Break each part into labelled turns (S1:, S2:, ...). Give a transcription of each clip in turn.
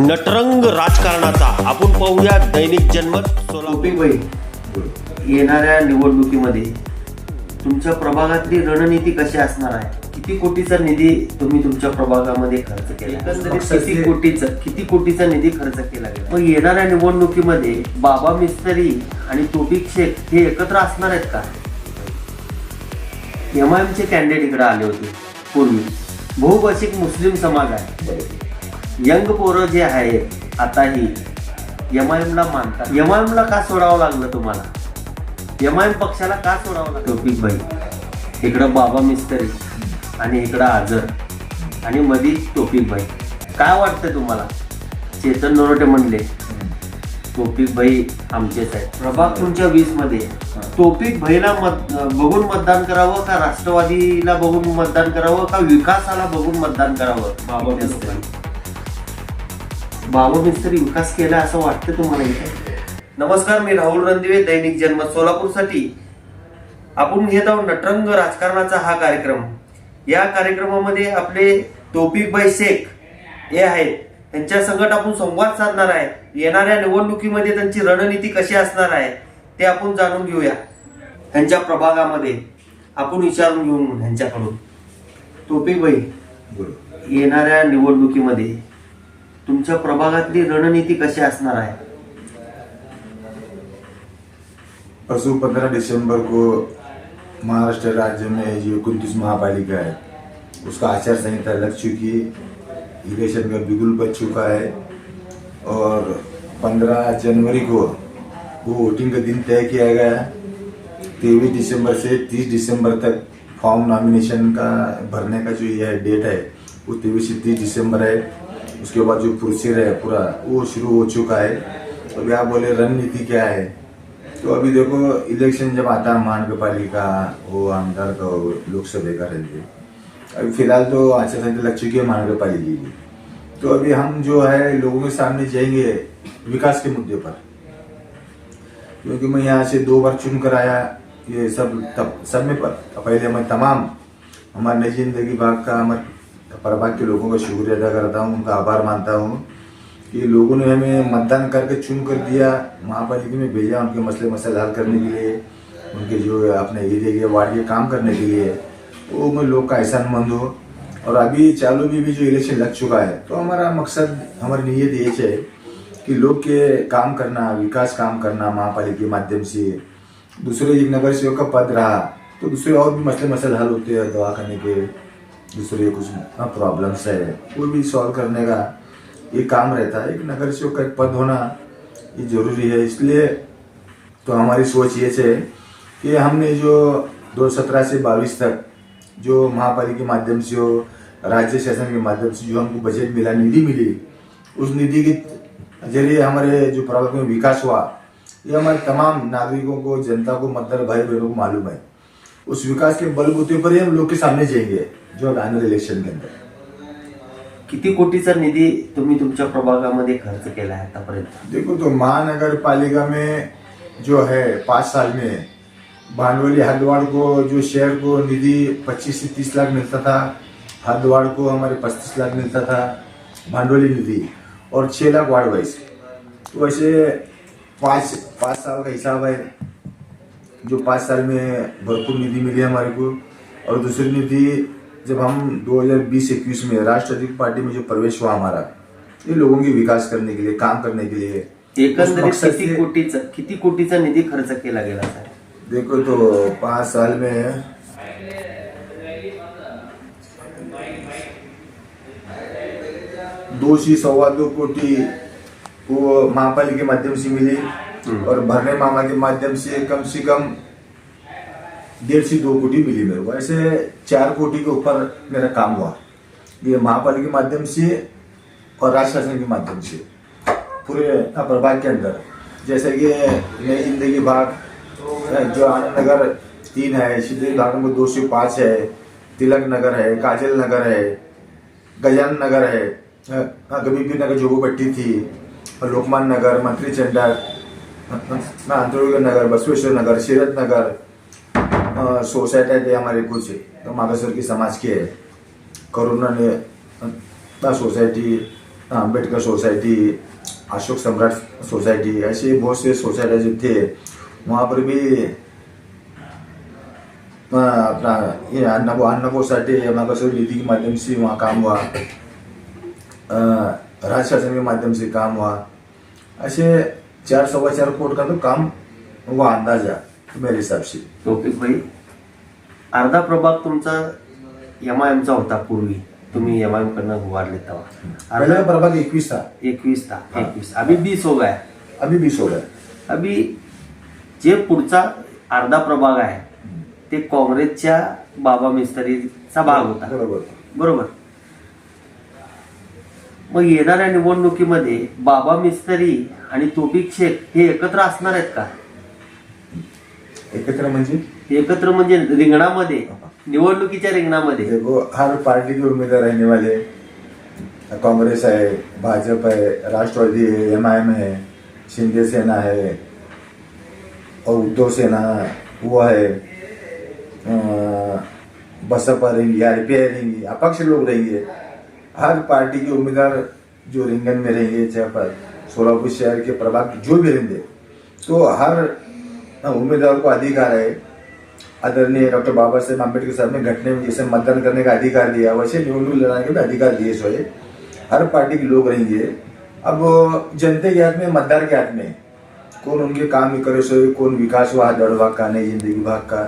S1: नटरंग राजकारणाचा. आपण पाहूया दैनिक जन्मत सोलापूर.
S2: टोपिक भाई येणाऱ्या निवडणुकीमध्ये तुमच्या प्रभागातली रणनीती कशी असणार आहे? किती कोटीचा निधी तुम्ही तुमच्या प्रभागामध्ये खर्च केला? एकंदरीत किती कोटीचा किती कोटीचा निधी खर्च केला गेला? मग येणाऱ्या निवडणुकीमध्ये बाबा मिस्त्री आणि टोपिक शेख हे एकत्र असणार आहेत का? एम आय चे कॅन्डिडेट इकडे आले होते पूर्वी. बहुभाषिक मुस्लिम समाज आहे. यंग पोरं जे आहेत आताही एम आय मानतात. एम आय का सोडावं लागलं तुम्हाला? एम आय पक्षाला का सोडावं लागलं? टोपिक भाई इकडं बाबा मिस्त्री आणि इकडं आजर आणि मधी टोपिक भाई काय वाटतं तुम्हाला? चेतन नरोटे म्हणले टोपिक भाई आमचेच आहेत. प्रभाग तुमच्या वीसमध्ये. टोपिक भाईला मत बघून मतदान करावं का राष्ट्रवादीला बघून मतदान करावं का विकासाला बघून मतदान करावं? बाबा मिस्त्री. बाबा मिस्त्री विकास केला असं वाटतं तुम्हाला इथे? नमस्कार मी राहुल रणदिवे दैनिक जन्म सोलापूरसाठी. आपण घेत आहोत नटरंग राजकारणाचा हा कार्यक्रम. या कार्यक्रमामध्ये आपले तौफिकभाई शेख हे आहेत. त्यांच्या संकट आपण संवाद साधणार आहे. येणाऱ्या निवडणुकीमध्ये त्यांची रणनीती कशी असणार आहे ते आपण जाणून घेऊया. त्यांच्या प्रभागामध्ये आपण विचारून घेऊन ह्यांच्याकडून तौफिकभाई येणाऱ्या निवडणुकीमध्ये तुमच्या प्रभागातली रणनीती कशी असणार आहे?
S3: परसों पंद्रह दिसंबर को महाराष्ट्र राज्य में जो उनतीस महापालिका है उसका आचार संहिता लग चुकी है. इलेक्शन का बिगुल बच चुका है. और पंद्रह जनवरी को वो वोटिंग का दिन तय किया गया है. तेईस दिसंबर से तीस दिसंबर तक फॉर्म नॉमिनेशन का भरने का जो ये डेट है वो तेईस से तीस दिसंबर है. उसके बाद जो प्रोसीजर है, पूरा वो शुरू हो चुका है। अभी आप बोले, रणनीति क्या है? तो अभी देखो इलेक्शन जब आता है महानगर पालिका, वो आमदार का लोकसभा का रहते अभी फ़िलहाल तो आचार संहिता लग चुकी है महानगर पालिका की। तो अभी हम जो है, लोगों के सामने जाएँगे विकास के मुद्दे पर। क्योंकि मैं यहाँ से दो बार चुन कर आया ये सब तब, सब में पर। पहले मैं तमाम, हमारे नई ज़िंदगी भाग का, हमारे प्रभाग के लोगों का शुक्रिया अदा करता हूँ, उनका आभार मानता हूँ कि लोगों ने हमें मतदान करके चुन कर दिया, महापालिका में भेजा उनके मसले मसाले हल करने के लिए, उनके जो अपने एरिया के वार्ड के काम करने के लिए। वो मैं लोग का एहसानमंद हो और अभी चालू में भी जो इलेक्शन लग चुका है तो हमारा मकसद, हमारी नीयत ये है कि लोग के काम करना, विकास काम करना महापालिका के माध्यम से। दूसरे एक नगर सेवक का पद रहा तो दूसरे और भी मसले मसल हल होते हैं दवा करने के। दूसरे कुछ प्रॉब्लम्स है, वो भी सॉल्व करने का ये काम रहता है। एक नगर सेवक का एक पद होना ये ज़रूरी है। इसलिए तो हमारी सोच ये है कि हमने जो दो सत्रह से बाईस तक जो महापालिका के माध्यम से हो राज्य शासन के माध्यम से जो हमको बजट मिला, निधि मिली, उस निधि के ज़रिए हमारे जो प्रभाग में विकास हुआ, ये हमारे तमाम नागरिकों को, जनता को मतदार भाई बहनों को मालूम है। उस विकास के बलबूते पर ही हम लोग के सामने जाएँगे। जो आने वाले इलेक्शन के अंदर
S2: किती कोटीचा निधी तुम्ही तुमच्या प्रभागामध्ये खर्च केला आहे आतापर्यंत?
S3: देखो तो महानगर पालिका में जो है पाँच साल में भांडवली हरिद्वार को जो शहर को निधि 25 से 30 लाख मिलता था हरिद्वार को हमारे 35 लाख मिलता था भांडवली निधि और 6 लाख वार्ड वाइज तो वैसे पाँच पाँच साल का हिसाब है जो पाँच साल में भरपूर निधि मिली हमारे को और दूसरी निधि जब हम 2020-21 में राष्ट्रवादी पार्टी में जो प्रवेश हुआ हमारा ये लोगों के विकास करने के लिए काम करने के लिए
S2: एकंदरीत किती कोटीचा किती कोटीचा निधी खर्च केला गेला सर?
S3: देखो तो पाँच साल में दो से सवा दो कोटी वो महापालिका के माध्यम से मिली और भरने मामा के माध्यम से कम से कम डेढ़ से दो कोटी मिली मेरे को ऐसे चार कोटी के ऊपर मेरा काम हुआ ये महापालिका के माध्यम से और राज्य शासन के माध्यम से पूरे प्रभाग के अंदर जैसे कि नई ज़िंदगी भाग जो आनंद नगर तीन है सिद्धि भाग में दो से पाँच है तिलक नगर है काजल नगर है गजान नगर है हाँ, गमीपीर नगर जोगो पट्टी थी लोकमान नगर मंत्री चंडा ना नगर बसवेश्वर नगर सीरत नगर सोसाइटी थे हमारे कुछ तो मागासवर्गीय समाज के है कोरोना ने society society society society Ashok Samrat society ऐसी बहुत से सोसाइटी जो थे वहाँ पर भी अपना ये अन्नको अन्नको साठी कसं निधि के माध्यम से वहाँ काम हुआ अ, राज्य शासन के माध्यम से काम हुआ ऐसे चार सवा चार कोट का तो काम वो अंदाजा मेरे हिसाब से
S2: टोपिक भाई अर्धा प्रभाग तुमचा एम आय एमचा होता पूर्वी. तुम्ही एम आय एम कडनं उभारले तेव्हा. अर्धा
S3: प्रभाग इक्कीस था
S2: एकवीस था
S3: हाँ.
S2: एकवीस. अभी बीस हो गया
S3: अभी बीस हो गया
S2: अभी जे पुढचा अर्धा प्रभाग आहे ते काँग्रेसच्या बाबा मिस्त्रीचा भाग होता.
S3: बरोबर.
S2: बरोबर. मग येणाऱ्या निवडणुकीमध्ये बाबा मिस्त्री आणि तोपिक शेख हे एकत्र असणार आहेत का?
S3: एकत्र म्हणजे?
S2: एकत्र म्हणजे रिंगणामध्ये. निवडणुकीच्या रिंगणामध्ये.
S3: देखो हर पार्टी के उम्मीदवार रहने वाले कांग्रेस है भाजपा है राष्ट्रवादी है एम आई एम है शिंदे सेना है और उद्धव सेना वो है बसपा रहेंगी आर पी आई रहेंगी अपक्ष लोग रहेंगे हर पार्टी के उम्मीदवार जो रिंगन में रहेंगे चाहे सोलापुर शहर के प्रभाग जो भी रहेंगे तो हर उम्मीदवार को अधिकार है। आदरणीय डॉक्टर बाबा साहेब आम्बेडकर साहब ने घटने में जैसे मतदान करने का अधिकार दिया वैसे निवडणूक लड़ाने का भी अधिकार दिए सोए। हर पार्टी के लोग रहेंगे। अब जनते के हाथ में मतदार के हाथ में कौन उनके काम करे सोए कौन विकास हुआ दौड़ भाग का नहीं जिंदगी भाग का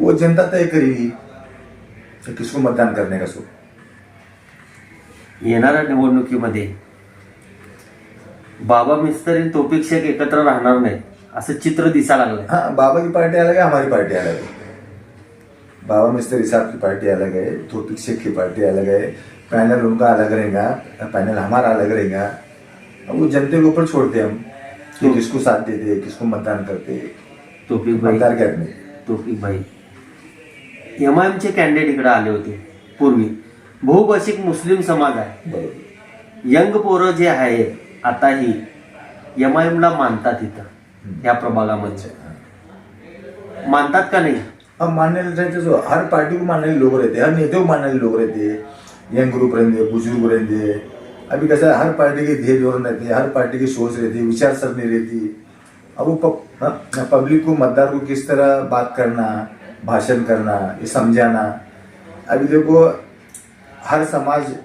S3: वो जनता तय करेगी कि किसको मतदान करने का सो
S2: येणाऱ्या निवडणुकीमध्ये बाबा मिस्त्री आणि एकत्र राहणार नाहीत. असं चित्र दिसायला लागलंय.
S3: हाँ बाबा की पार्टी अलग है हमारी पार्टी अलग है बाबा मिस्त्री साहब की पार्टी अलग है तोपिक शेख की पार्टी अलग है पैनल उनका अलग रहेगा पैनल हमारा अलग रहेगा अब वो जनते के ऊपर छोड़ते हम कि किसको साथ देते किसको मतदान करते।
S2: तोपिक भाई
S3: मतदार के हाथ में
S2: तोफिक भाई। एम आय एमचे कॅन्डिडेट इकडे आले होते पूर्वी. बहुभाषिक मुस्लिम समाज आहे.
S3: बरोबर.
S2: यंग पोरं जे आहेत आताही एम आय एमला मानतात इथं. या प्रभागामध्ये. मानतात का नाही?
S3: अब मानने रहते तो हर पार्टी को मानने लोग रहते हैं हर नेता को मानने लोग रहते. हैं यंग ग्रुप रहेंगे बुजुर्ग रहेंगे अभी कैसा हर पार्टी के ध्येय जोड़न रहते हर पार्टी की सोच रहती है विचार सरणी रहती अब वो पब- पब्लिक को मतदार को किस तरह बात करना भाषण करना ये समझाना. अभी देखो हर समाज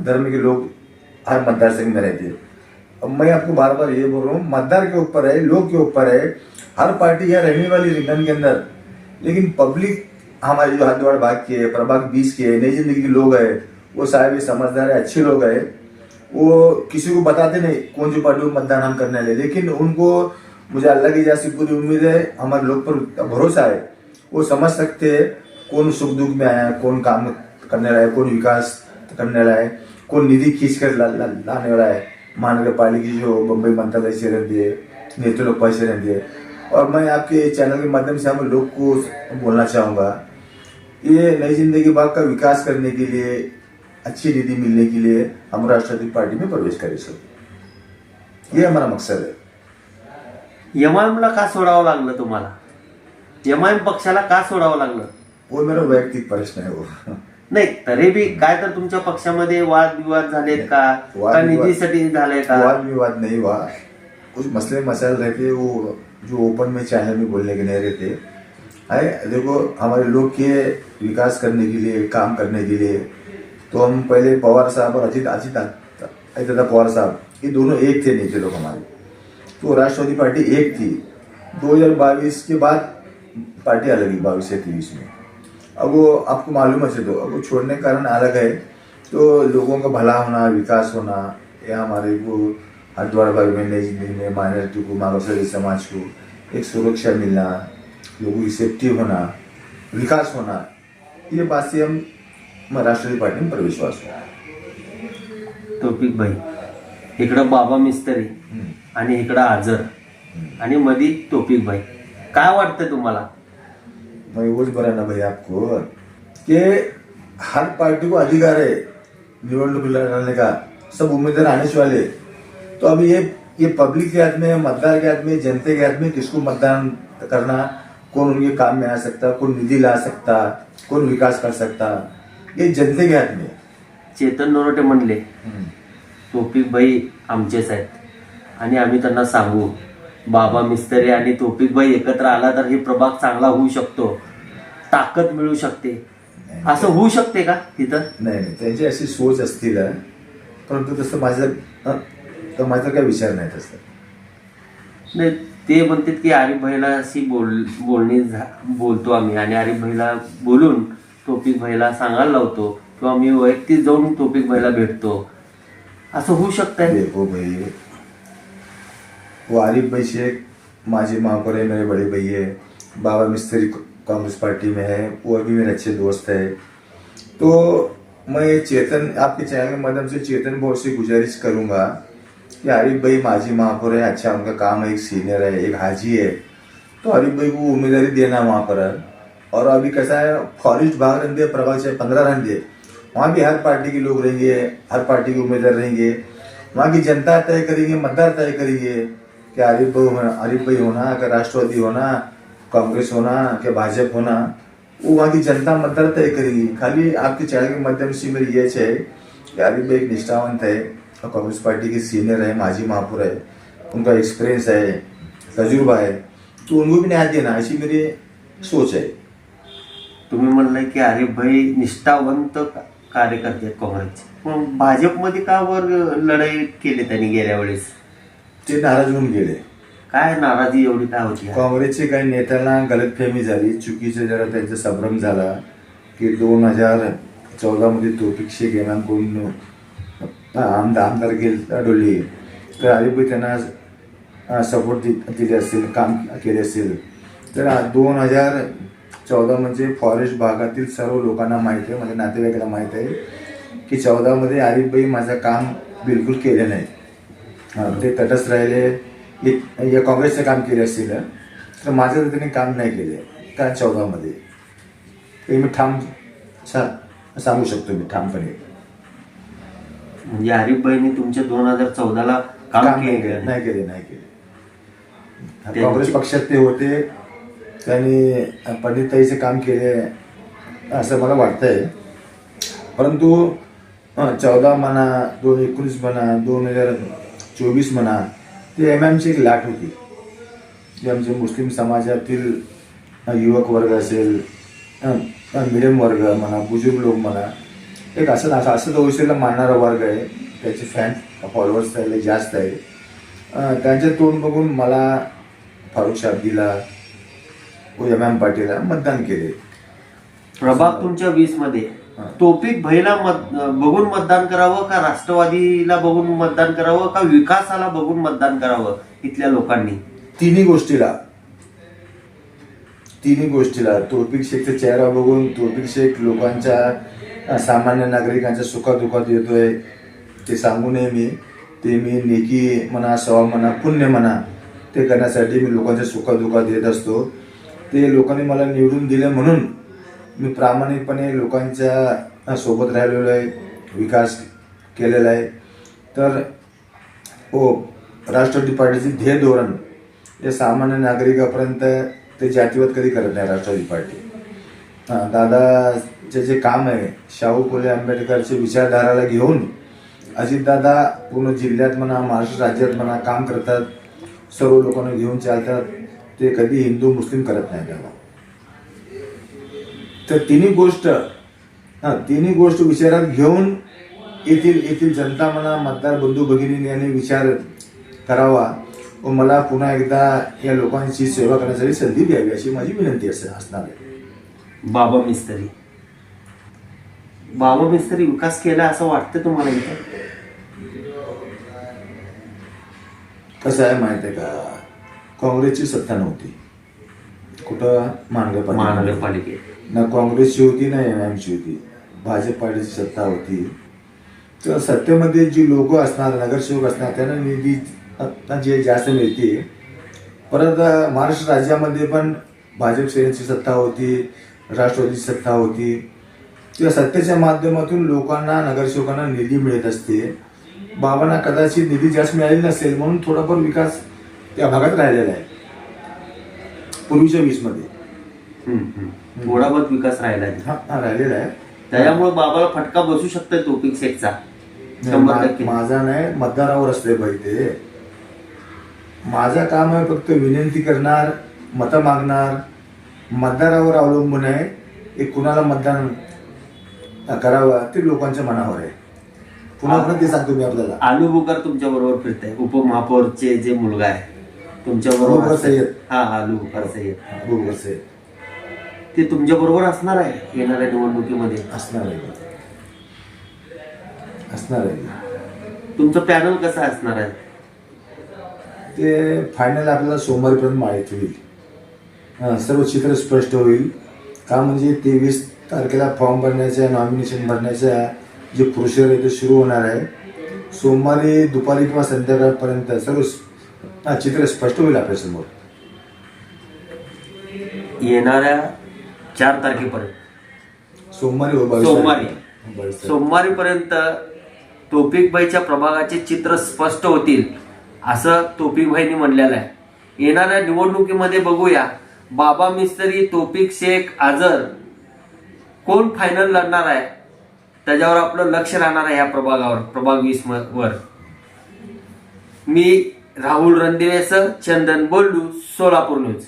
S3: धर्म के लोग हर मतदार संघ में रहते हैं। अब मैं आपको बार बार ये बोल रहा हूँ मतदार के ऊपर है लोग के ऊपर है हर पार्टी यहाँ रहने वाली रिंगन के अंदर। लेकिन पब्लिक हमारे जो हरिद्वार भाग के प्रभाग बीस के है नई ज़िंदगी के लोग है वो साहब समझदार है अच्छे लोग है। वो किसी को बताते नहीं कौन सी पार्टी को मतदान हम करने वाले लेकिन उनको मुझे अल्लाह की जैसी पूरी उम्मीद है हमारे लोग पर भरोसा है। वो समझ सकते हैं कौन सुख दुख में आया कौन काम करने वाला है कौन विकास करने वाला है कौन निधि खींच कर ला, ला, लाने वाला है। महानगर पालिका जो बम्बई मंत्रालय ऐसे रहती है नेता लोग पैसे रहते हैं और मैं आपके चैनल के माध्यम से हम लोग को बोलना चाहूँगा ये नई ज़िंदगी बाग का विकास करने के लिए अच्छी निधि मिलने के लिए हम राष्ट्रवादी पार्टी में प्रवेश करें सर। ये हमारा मकसद है।
S2: आय का सोडावं लागलं तुम्हाला? एम पक्षाला का सोडावं लागलं?
S3: वो मेरा वैयक्तिक प्रश्न है वो।
S2: नाही तरी बी काय तर तुमच्या पक्षामध्ये वाद विवाद झालेत का? का
S3: वाद-विवाद-
S2: निधीसाठी झालंय का?
S3: वाद विवाद नहीं हुआ कुछ मसले मसाइल रहते वो जो ओपन में चैनल में बोलने के नहीं रहते। है देखो हमारे लोग के विकास करने के लिए काम करने के लिए तो हम पहले पवार साहब और अजित अजित अजित पवार साहब ये दोनों एक थे नेता लोग हमारे। तो राष्ट्रवादी पार्टी एक थी। 2022 के बाद पार्टी अलग ही बाईस से तेईस में। अब वो आपको मालूम है तो अब वो छोड़ने का कारण अलग है। तो लोगों का भला होना विकास होना या हमारे को हरिद्वार भाग में नई जिंदगी में माइनॉरिटी को मागासरी समाज को एक सुरक्षा मिलना लोगों की सेफ्टी होना विकास होना ये बात से हम राष्ट्रवादी पार्टी में प्रवेशवास हुआ
S2: तोपिक भाई इकडं बाबा मिस्त्री आणि इकडं आजर. आणि मधी तोपिक भाई. काय वाटतं तुम्हाला?
S3: मैं वो बोला ना भाई आपको। कि हर पार्टी को अधिकार है निवडणूक लड़ने का। सब उम्मीदवार आने वाले। तो अब ये ये पब्लिक के हाथ में मतदार के हाथ में जनता के हाथ में किसको मतदान करना कौन उनके काम में आ सकता कौन निधि ला सकता कौन विकास कर सकता ये जनते के हाथ में। है।
S2: चेतन नरोटे म्हणले तोपिक भाई आमचेच आहेत. आणि आम्ही त्यांना सांगू बाबा मिस्त्री आणि तोपिक भाई एकत्र आला तर हे प्रभाग चांगला होऊ शकतो. ताकद मिळू शकते. असं होऊ शकते का तिथं
S3: नाही नाही. त्यांची अशी सोच असतील. परंतु तसं माझं तर माझा काही विचार नाही तसं.
S2: नाही ते म्हणतात की आरिफ भाईला अशी बोल बोलणी बोलतो आम्ही. आणि आरिफ भाईला बोलून तोपिक भाईला सांगायला लावतो. किंवा मी वैयक्तिक जाऊन तोपिक भाईला भेटतो. असं होऊ
S3: भाई वो आरिफ भाई शेख माजी महापौर है, मेरे बड़े भाई है, बाबा मिस्त्री कांग्रेस पार्टी में है, वो भी मेरे अच्छे दोस्त है। तो मैं चेतन, आपके चैनल के माध्यम से चेतन भाई से गुजारिश करूँगा कि आरिफ भाई माजी महापौर है अच्छा उनका काम है, एक सीनियर है, एक हाजी है तो आरिफ भाई को उम्मीदवारी देना वहाँ पर और अभी कैसा है, फॉरेस्ट भाग रहते प्रभाग से पंद्रह रहते वहाँ भी हर पार्टी के लोग रहेंगे, हर पार्टी के उम्मीदवार रहेंगे। वहाँ की जनता तय करेंगे, मतदार तय करेंगे। कि आरिफ भाई होना आरिफ भाई होना क्या राष्ट्रवादी होना कांग्रेस होना क्या भाजपा होना वो वहाँ की जनता मतदान तय करेगी। खाली आपके चैनल के माध्यम से मेरी ये है कि आरिफ भाई एक निष्ठावंत है और कांग्रेस पार्टी के सीनियर है माजी महापुर है उनका एक्सपीरियंस है तजुर्बा है तो उनको भी न्याय देना ऐसी मेरी सोच है।
S2: तुम्ही म्हणलाय की आरिफ भाई निष्ठावंत कार्यकर्ते आहेत काँग्रेसचे. मग भाजपमध्ये का वर लढाई केली त्यांनी गेल्या वेळेस?
S3: ते नाराज होऊन गेले.
S2: काय नाराजी एवढी? काय होती?
S3: काँग्रेसचे काही नेत्यांना गलतफहमी झाली. चुकीचं जरा त्यांचा संभ्रम झाला की दोन हजार चौदामध्ये तोफिक शेख कोण आमदार आमदार गेल डोली. तर आरिफभाई त्यांना सपोर्ट दिले असतील काम केले असतील. तर दोन हजार चौदा म्हणजे फॉरेस्ट भागातील सर्व लोकांना माहीत आहे माझ्या नातेवाईकांना माहीत आहे की चौदामध्ये आरिफभाई माझं काम बिलकुल केलं नाही. ते तटस्थ राहिले. या काँग्रेसचं काम केले असतील तर माझं तर त्यांनी काम नाही केले. का चौदामध्ये हे मी ठाम सांगू शकतो मी ठामपणे.
S2: म्हणजे आरिफ भाईनी तुमच्या दोन हजार चौदाला काम केलं
S3: नाही केले नाही केले. काँग्रेस पक्षात ते होते. त्यांनी पंडितताईचे काम केले असं मला वाटतंय. परंतु चौदा म्हणा दोन एकोणीस म्हणा दोन हजार चोवीस म्हणा ते एम एमची एक लाट होती. जे आमचे मुस्लिम समाजातील युवक वर्ग असेल मिडियम वर्ग म्हणा बुजुर्ग लोक म्हणा एक असं असं असं दोषीला मानणारा वर्ग आहे. त्याचे फॅन फॉलोअर्स त्याला जास्त आहे. त्यांचे तोंड बघून मला फारुख शाब्दीला व एम एम पाटीलला मतदान केले.
S2: प्रभाग तुमच्या
S3: वीसमध्ये.
S2: तोपिक भयला मत बघून मतदान करावं का राष्ट्रवादीला बघून मतदान करावं का विकासाला बघून मतदान करावं इथल्या लोकांनी?
S3: तिन्ही गोष्टीला. तिन्ही गोष्टीला. तोपिक शेखचा चेहरा बघून तोपिक शेख लोकांच्या सामान्य नागरिकांच्या सुखादुखात येतोय. ते सांगू नये मी. ते मी नेकी म्हणा सवा म्हणा पुण्य म्हणा ते करण्यासाठी मी लोकांच्या सुखादुखात येत असतो. ते लोकांनी मला निवडून दिले म्हणून मी प्रामाणिकपणे लोकांच्या सोबत राहिलेलो आहे विकास केलेला आहे. तर हो राष्ट्रवादी पार्टीचे ध्येय धोरण ते सामान्य नागरिकापर्यंत ते जातीवाद कधी करत नाही राष्ट्रवादी पार्टी. हां दादाचे जे काम आहे शाहू फुले आंबेडकरचे विचारधाराला घेऊन अजितदादा पूर्ण जिल्ह्यात म्हणा महाराष्ट्र राज्यात म्हणा काम करतात सर्व लोकांना घेऊन चालतात ते कधी हिंदू मुस्लिम करत नाही त्याला. तर तिन्ही गोष्ट हा तिन्ही गोष्ट विचारात घेऊन येथील येथील जनता म्हणा मतदार बंधू भगिनी यांनी विचार करावा व मला पुन्हा एकदा या लोकांची सेवा करण्यासाठी संधी द्यावी अशी माझी विनंती असे असणार आहे.
S2: बाबा मिस्त्री. बाबा मिस्त्री विकास केला असं वाटतं तुम्हाला इथं?
S3: कसं आहे माहिती आहे का? काँग्रेसची सत्ता नव्हती. कुठं मानगपाली
S2: महानगरपालिकेत
S3: ना काँग्रेसची होती ना एम एमची होती भाजप पार्टीची सत्ता होती. तर सत्तेमध्ये जी लोक असणार नगरसेवक असणार त्यांना निधी अ, जे जास्त मिळते. परत महाराष्ट्र राज्यामध्ये पण भाजप सेनेची सत्ता होती राष्ट्रवादीची सत्ता होती. त्या सत्तेच्या माध्यमातून लोकांना नगरसेवकांना निधी मिळत असते. बाबांना कदाचित निधी जास्त मिळाली नसेल म्हणून थोडाफार विकास त्या भागात राहिलेला आहे. पूर्वीच्या
S2: हम्म, हम्म. थोडा बहुत विकास राहिला आहे.
S3: राहिलेला आहे.
S2: त्याच्यामुळे बाबाला फटका बसू शकतोय शंभर
S3: मा-
S2: टक्के.
S3: माझा नाही मतदारावर असते ते. माझं काम आहे फक्त विनंती करणार मतं मागणार मतदारावर अवलंबून आहे एक कुणाला मतदान करावं ते लोकांच्या मनावर आहे. पुन्हा पुन्हा ते सांगतो मी आपल्याला.
S2: आलू बुकर तुमच्या बरोबर फिरताय. उपमहापौरचे जे मुलगा आहे. तुमच्या बरोबर
S3: सय्यद.
S2: हा आलू बुकर सय्यद.
S3: बरोबर आहे.
S2: ते तुमच्या बरोबर असणार आहे येणाऱ्या निवडणुकीमध्ये?
S3: असणार आहे. असणार आहे.
S2: तुमचं पॅनल कसं असणार आहे?
S3: ते फायनल आपल्याला सोमवारपर्यंत माहीत होईल. हां सर्व चित्र स्पष्ट होईल. का म्हणजे तेवीस तारखेला फॉर्म भरण्याच्या नॉमिनेशन भरण्याच्या जे प्रोसिजर आहे ते सुरू होणार आहे. सोमवारी दुपारी किंवा संध्याकाळपर्यंत सर्व हा, चित्र स्पष्ट होईल आपल्यासमोर.
S2: येणाऱ्या चार तारखेपर्यंत.
S3: सोमवारी
S2: सोमवारी. सोमवारीपर्यंत तोपिकबाईच्या प्रभागाचे चित्र स्पष्ट होतील असं तोपिकबाईंनी म्हणलेलं आहे. येणाऱ्या निवडणुकीमध्ये बघूया बाबा मिस्त्री तोपिक शेख आझर कोण फायनल लढणार आहे? त्याच्यावर आपलं लक्ष राहणार आहे या प्रभागावर प्रभाग वीस वर मी राहुल रणदिवेसह चंदन बोल्लू सोलापूर न्यूज.